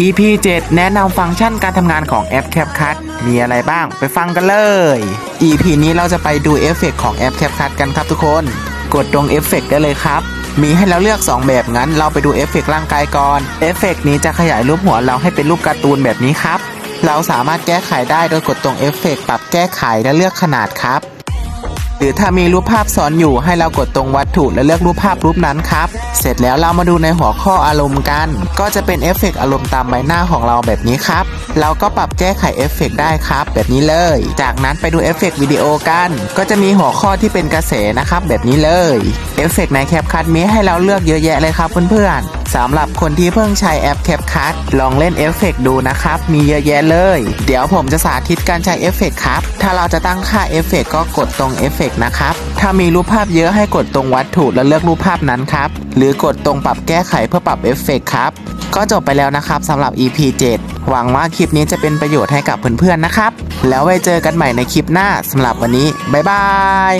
EP 7 แนะนำฟังก์ชันการทำงานของแอป CapCut มีอะไรบ้างไปฟังกันเลย EP นี้เราจะไปดูเอฟเฟกของแอป CapCut กันครับทุกคน กดตรงเอฟเฟกได้เลยครับ มีให้เราเลือก 2 แบบงั้น เราไปดูเอฟเฟกร่างกายก่อนเอฟเฟกนี้จะขยายรูปหัวเราให้เป็นรูปการ์ตูนแบบนี้ครับ เราสามารถแก้ไขได้โดยกดตรงเอฟเฟกปรับแก้ไขและเลือกขนาดครับ รือถ้ามีรูปภาพซ้อนอยู่ให้เรากดตรงวัตถุและเลือกรูปภาพรูปนั้นครับ เสร็จแล้วเรามาดูในหัวข้ออารมณ์กัน ก็จะเป็นเอฟเฟกต์อารมณ์ตามใบหน้าของเราแบบนี้ครับ เราก็ปรับแก้ไขเอฟเฟกต์ได้ครับ แบบนี้เลย จากนั้นไปดูเอฟเฟกต์วิดีโอกัน ก็จะมีหัวข้อที่เป็นกระแสนะครับ แบบนี้เลย เอฟเฟกต์ในแคปคัทมีให้เราเลือกเยอะแยะเลยครับเพื่อนๆ สำหรับคนที่เพิ่งใช้แอปแคปคัทลองเล่นเอฟเฟกต์ดูนะครับ มีเยอะแยะเลย เดี๋ยวผมจะสาธิตการใช้เอฟเฟกต์ครับ ถ้าเราจะตั้งค่าเอฟเฟกต์ก็กดตรงเอฟเฟกต์นะครับ ถ้ามีรูปภาพเยอะให้กดตรงวัตถุแล้วเลือกรูปภาพนั้นครับ หรือกดตรงปรับแก้ไขเพื่อปรับเอฟเฟกต์ครับ ก็จบไปแล้วนะครับสำหรับ EP 7 หวังว่าคลิปนี้จะเป็นประโยชน์ให้กับเพื่อนๆนะครับ แล้วไว้เจอกันใหม่ในคลิปหน้าสำหรับวันนี้บ๊ายบาย